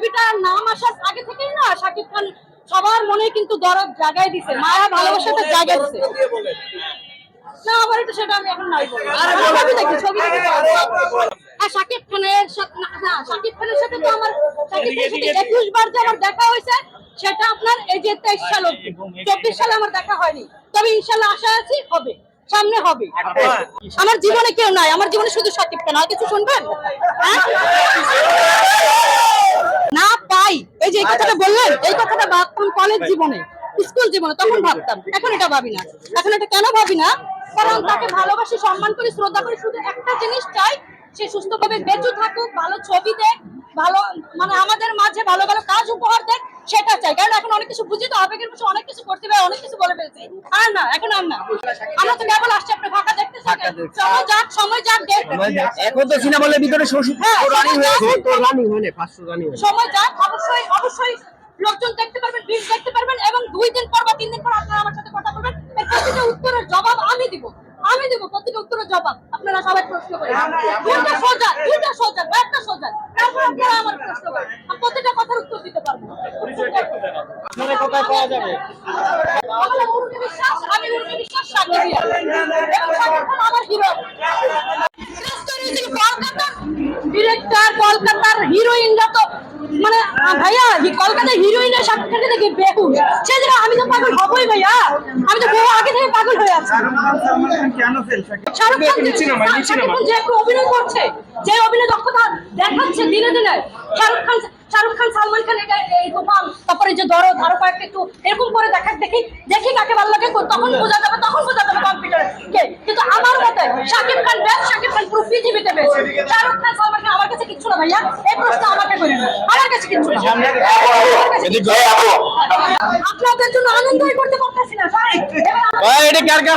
ছবিটার নাম আসার আগে থেকেই না শাকিব খান সবার মনে কিন্তু দরদ জাগায় দিছে মায়া ভালোবাসাটা জাগায় দিছে। না আবার একটু সেটা আমি এখন নাই ছবি দেখি ছবি দেখি শাকিব খানের না, শাকিব খানের সাথে তো আমার শাকিব খানের সাথে একুশ বার যে আমার দেখা হয়েছে সেটা আপনার এই যে তেইশ সাল অব্দি চব্বিশ সালে আমার দেখা হয়নি। তবে ইনশাল্লাহ আশা আছি হবে। সামনে হবে। আমার জীবনে কেউ নাই। আমার জীবনে শুধু শাকিব খান। আর কিছু শুনবেন? হ্যাঁ? না পাই এই যে এই কথাটা বললেন? এই কথাটা ভাবতাম কলেজ জীবনে স্কুল জীবনে তখন ভাবতাম এখন এটা ভাবি না। এখন এটা কেন ভাবি না? কারণ তাকে ভালোবাসি সম্মান করি শ্রদ্ধা করি শুধু একটা জিনিস চাই সে সুস্থভাবে বেঁচে থাকুক ভালো ছবি দেখ ভালো মানে আমাদের মাঝে ভালো ভালো কাজ উপহার দেখ সেটা চাই। কারণ এখন অনেক কিছু বুঝি তো আবেগের অনেক কিছু করতে পারে অনেক কিছু বলে ফেলছে। আর না এখন আর না। আমরা তো কেবল আসছি আপনি ফাঁকা দেখতে সময় যাক সময় যাক। এখন তো সিনেমা হলের ভিতরে শ্বশুর হ্যাঁ, সময় যাক। তো রানিং হয় না পাঁচশো রানিং সময় যাক অবশ্যই অবশ্যই লোকজন দেখতে পারবেন ভিড় দেখতে পারবেন এবং দুই দিন পর বা তিন দিন পর আপনারা আমার সাথে কথা বলবেন এর প্রতিটা উত্তরের জবাব আমি দিব উত্তরের জবাব। আপনারা সবাই প্রশ্ন করেন। দুইটা সোজা দুইটা সোজা একটা সোজা। তারপর আপনারা আমার প্রশ্ন করেন। আমি প্রতিটা কথার উত্তর দিতে পারব। আপনারা কোথায় পাওয়া যাবে? আমার উর্মি বিশ্বাস আমি উর্মি বিশ্বাস সাথে দিয়া। এবং শাকিব খান আমার হিরো। ডিরেক্টর কলকাতার হিরোইনরা তো মানে ভাইয়া হি- কলকাতার হিরোইনের সাথে থেকে বেহুশ। সে জায়গায় আমি তো পাগল হবই ভাইয়া। আমি তো বহু আগে থেকে পাগল হয়ে আছি। শাহরুখ খান যে- শাহরুখ খান যে একটু অভিনয় করছে যে অভিনয় দক্ষতা দেখাচ্ছে দিনে দিনে শাহরুখ খান শাহরুখ খান সালমান খান এটা এই তুফান। দরদ আরও কয়েকটা একটু এরকম করে দেখাক দেখি দেখি কাকে ভালো লাগে তখন বোঝা যাবে তখন বোঝা যাবে কম্পিউটার কে। কিন্তু আমার মতে শাকিব খান বেস্ট শাকিব খান পুরো পৃথিবীতে বেস্ট শাহরুখ খান সালমান খান আমার কাছে কিচ্ছু না ভাইয়া। এই প্রশ্ন আমাকে করেন না। আমার কাছে কিচ্ছু না। আপনাদের জন্য আনন্দই করতে পারতেছি না ভাই। এটা কার কার